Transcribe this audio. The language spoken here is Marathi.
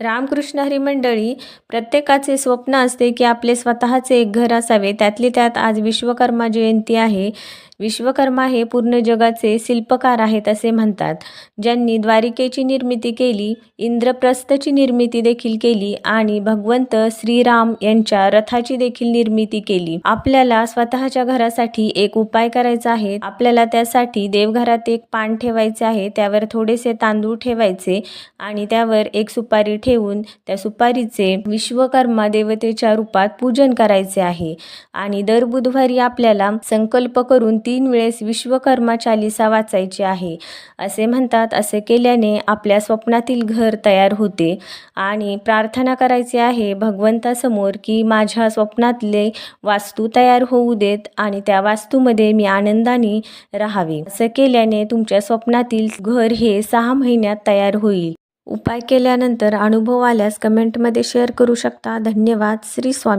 रामकृष्ण हरी मंडळी प्रत्येकाचे स्वप्न असते की आपले स्वतःचे एक घर असावे. त्यातली त्यात आज विश्वकर्मा जयंती आहे. विश्वकर्मा हे पूर्ण जगाचे शिल्पकार आहेत असे म्हणतात. ज्यांनी द्वारिकेची निर्मिती केली इंद्रप्रस्थची निर्मिती देखील केली आणि भगवंत श्रीराम यांच्या रथाची देखील निर्मिती केली. आपल्याला स्वतःच्या घरासाठी एक उपाय करायचा आहे. आपल्याला त्यासाठी देवघरात एक पान ठेवायचे आहे. त्यावर थोडेसे तांदूळ ठेवायचे आणि त्यावर एक सुपारी ठेवून त्या सुपारीचे विश्वकर्मा देवतेच्या रूपात पूजन करायचे आहे. आणि दर बुधवारी आपल्याला संकल्प करून तीन वेळेस विश्वकर्मा चालिसा वाचायची आहे. असे म्हणतात असे केल्याने आपल्या स्वप्नातील घर तयार होते आणि प्रार्थना करायची आहे भगवंतासमोर की माझ्या स्वप्नातले वास्तू तयार होऊ देत आणि त्या वास्तूमध्ये मी आनंदाने राहावे. असं केल्याने तुमच्या स्वप्नातील घर हे सहा महिन्यात तयार होईल. उपाय केल्यानंतर अनुभव आल्यास कमेंटमध्ये शेअर करू शकता. धन्यवाद. श्री स्वामी